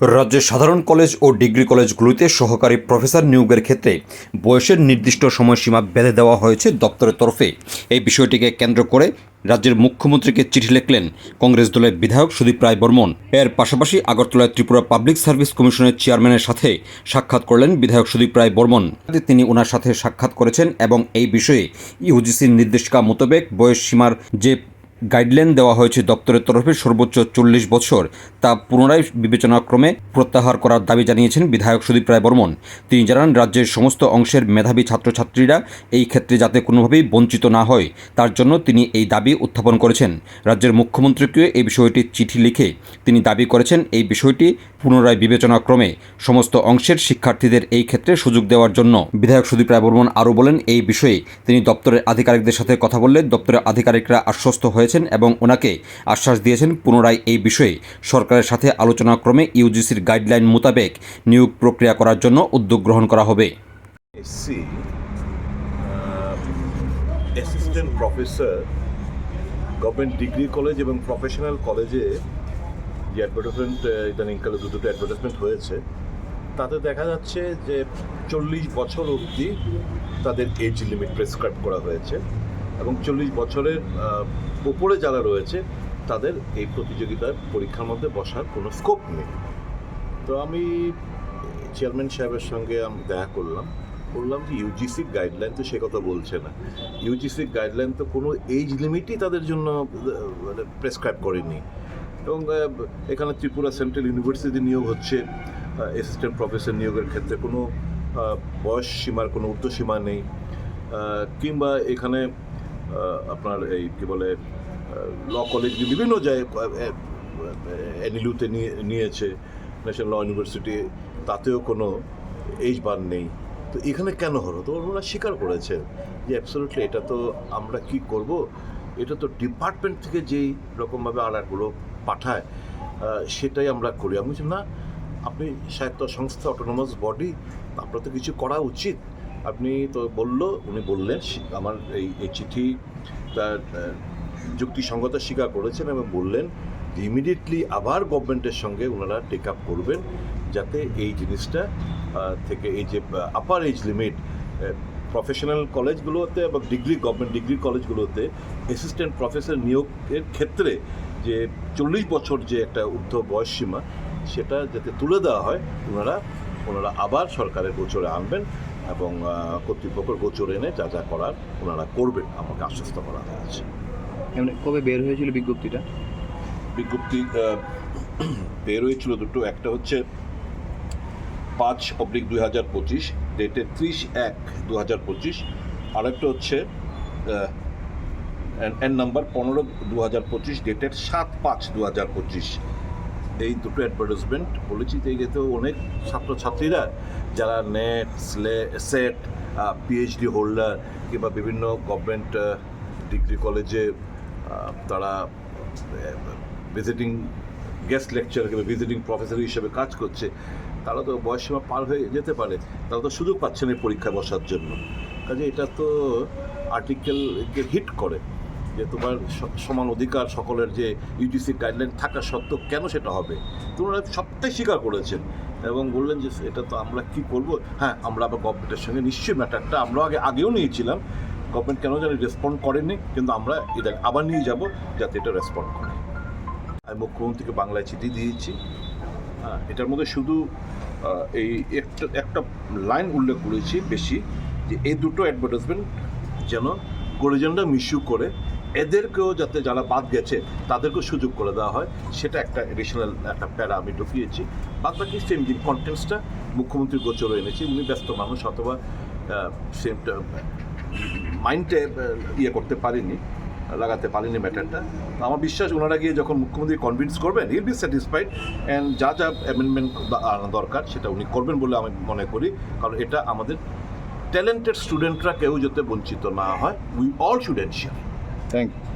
রাজ্যের সাধারণ কলেজ ও ডিগ্রি কলেজগুলিতে সহকারী প্রফেসর নিয়োগের ক্ষেত্রে বয়সের নির্দিষ্ট সময়সীমা বেঁধে দেওয়া হয়েছে দপ্তরের তরফে। এই বিষয়টিকে কেন্দ্র করে রাজ্যের মুখ্যমন্ত্রীকে চিঠি লিখলেন কংগ্রেস দলের বিধায়ক সুদীপ রায় বর্মন। এর পাশাপাশি আগরতলায় ত্রিপুরা পাবলিক সার্ভিস কমিশনের চেয়ারম্যানের সাথে সাক্ষাৎ করলেন বিধায়ক সুদীপ রায় বর্মন। তিনি ওনার সাথে সাক্ষাৎ করেছেন এবং এই বিষয়ে ইউজিসির নির্দেশিকা মোতাবেক বয়স সীমার যে গাইডলাইন দেওয়া হয়েছে দপ্তরের তরফে সর্বোচ্চ চল্লিশ বছর। তা পুনরায় বিবেচনাক্রমে প্রত্যাহার করার দাবি জানিয়েছেন বিধায়ক সুদীপ রায় বর্মন। তিনি জানান, রাজ্যের সমস্ত অংশের মেধাবী ছাত্রছাত্রীরা এই ক্ষেত্রে যাতে কোনোভাবেই বঞ্চিত না হয়, তার জন্য তিনি এই দাবি উত্থাপন করেছেন। রাজ্যের মুখ্যমন্ত্রীকে এই বিষয়টি চিঠি লিখে তিনি দাবি করেছেন, এই বিষয়টি পুনরায় বিবেচনাক্রমে সমস্ত অংশের শিক্ষার্থীদের এই ক্ষেত্রে সুযোগ দেওয়ার জন্য। বিধায়ক সুদীপ রায় বর্মন আরও বলেন, এই বিষয়ে তিনি দপ্তরের আধিকারিকদের সাথে কথা বললে দপ্তরের আধিকারিকরা আশ্বস্ত হয়েছেন এবং ওনাকে আশ্বাস দিয়েছেন পুনরায় এই বিষয়ে। সরকারের সাথে আলোচনাক্রমে ইউজিসির গাইডলাইন মোতাবেক নিয়োগ প্রক্রিয়া করার জন্য উদ্যোগ গ্রহণ করা হবে। Assistant professor government degree college এবং প্রফেশনাল কলেজে যে অ্যাডভার্টাইজমেন্ট ইদানিংকালে দুটো অ্যাডভার্টাইজমেন্ট হয়েছে, তাতে দেখা যাচ্ছে যে চল্লিশ বছর অবধি তাদের এজ লিমিট প্রেসক্রাইব করা হয়েছে। এবং চল্লিশ বছরের উপরে যারা রয়েছে, তাদের এই প্রতিযোগিতার পরীক্ষার মধ্যে বসার কোনো স্কোপ নেই। তো আমি চেয়ারম্যান সাহেবের সঙ্গে আমি, দেখা করলাম। বললাম যে ইউজিসির গাইডলাইন তো সে কথা বলছে না। ইউজিসির গাইডলাইন তো কোনো এজ লিমিটই তাদের জন্য মানে প্রেসক্রাইব করেনি। এবং এখানে ত্রিপুরা সেন্ট্রাল ইউনিভার্সিটি নিয়োগ হচ্ছে। অ্যাসিস্ট্যান্ট প্রফেসর নিয়োগের ক্ষেত্রে কোনো বয়স সীমার কোনো ঊর্ধ্বসীমা নেই। কিংবা এখানে আপনার এই, কী বলে ল কলেজ বিভিন্ন জায়গায় এনিলুতে নিয়ে, নিয়েছে ন্যাশনাল ল ইউনিভার্সিটি তাতেও কোনো এইজ বার নেই। তো এখানে কেন হলো? তো ওনারা স্বীকার করেছে যে অ্যাবসলিউটলি এটা তো আমরা কি করব? এটা তো ডিপার্টমেন্ট থেকে যেই রকমভাবে আলাগুলো পাঠায় সেটাই আমরা করি। আমি বলছি, না, আপনি স্বায়ত্ত সংস্থা অটোনোমাস বডি আপনার তো কিছু করা উচিত। আপনি তো বলল, উনি বললেন আমার এই এই চিঠি তার যুক্তিসঙ্গতা স্বীকার করেছেন এবং বললেন ইমিডিয়েটলি আবার গভর্নমেন্টের সঙ্গে ওনারা টেক আপ করবেন যাতে এই জিনিসটা থেকে এই যে আপার এজ লিমিট প্রফেশনাল কলেজগুলোতে এবং ডিগ্রি গভর্নমেন্ট ডিগ্রি কলেজগুলোতে অ্যাসিস্ট্যান্ট প্রফেসর নিয়োগের ক্ষেত্রে যে চল্লিশ বছর যে একটা ঊর্ধ্ব বয়স সীমা, সেটা যাতে তুলে দেওয়া হয় ওনারা ওনারা আবার সরকারের গোচরে আনবেন। এবং কর্তৃপক্ষের গোচরে এনে যা যা করার ওনারা করবেন আমাকে আশ্বস্ত করা হয়েছে। এমনি কবে বের হয়েছিল বিজ্ঞপ্তিটা? বিজ্ঞপ্তি বের হয়েছিল দুটো একটা হচ্ছে পাঁচ অব্লিক দুই হাজার পঁচিশ ডেটে ত্রিশ এক দু হাজার পঁচিশ আরেকটা হচ্ছে এন নাম্বার পনেরো দু হাজার পঁচিশ ডেটের সাত পাঁচ দু হাজার পঁচিশ। এই দুটো অ্যাডভার্টাইজমেন্ট বলেছি এতে অনেক ছাত্রছাত্রীরা, যারা NET SLET SET PhD holder কিংবা বিভিন্ন গভর্নমেন্ট ডিগ্রি কলেজে তারা ভিজিটিং গেস্ট লেকচার কিংবা ভিজিটিং প্রফেসর হিসেবে কাজ করছে, তারা তো বয়সসীমা পার হয়ে যেতে পারে, তারা তো সুযোগ পাচ্ছে না এই পরীক্ষায় বসার জন্য। কাজে এটা তো আর্টিকেলকে হিট করে। যে তোমার সমান অধিকার সকলের যে ইউজিসি গাইডলাইন থাকা সত্ত্বেও কেন সেটা হবে? তোমরা সবটাই স্বীকার করেছেন এবং বললেন যে এটা তো আমরা কি করব? হ্যাঁ আমরা আবার গভর্নমেন্টের সঙ্গে নিশ্চয়ই ম্যাটারটা আমরা আগে আগেও নিয়েছিলাম। গভর্নমেন্ট কেন জানি রেসপন্ড করেনি কিন্তু আমরা এটা আবার নিয়ে যাব যাতে এটা রেসপন্ড করে। আমি মুখ্যমন্ত্রীকে বাংলায় চিঠি দিয়েছি। হ্যাঁ, এটার মধ্যে শুধু এই একটা একটা লাইন উল্লেখ করেছি বেশি যে এই দুটো অ্যাডভার্টাইজমেন্ট যেন গরিজনরা মিসু করে। এদেরকেও যাতে যারা বাদ গেছে, তাদেরকেও সুযোগ করে দেওয়া হয়। সেটা একটা এডিশনাল একটা প্যারা আমি ঢুকিয়েছি। বাদ বাকি সেম যে কন্টেন্টসটা মুখ্যমন্ত্রী গোচরে এনেছি। উনি ব্যস্ত মানুষ, অথবা সেমটা মাইন্ডে ইয়ে করতে পারেনি, লাগাতে পারেনি ম্যাটারটা আমার বিশ্বাস, ওনারা গিয়ে যখন মুখ্যমন্ত্রী কনভিন্স করবেন হিল বি স্যাটিসফাইড অ্যান্ড যা যা অ্যামেন্ডমেন্ট আনা দরকার, সেটা উনি করবেন বলে আমি মনে করি। কারণ এটা আমাদের ট্যালেন্টেড স্টুডেন্টরা কেউ যাতে বঞ্চিত না হয় we all should ensure Thank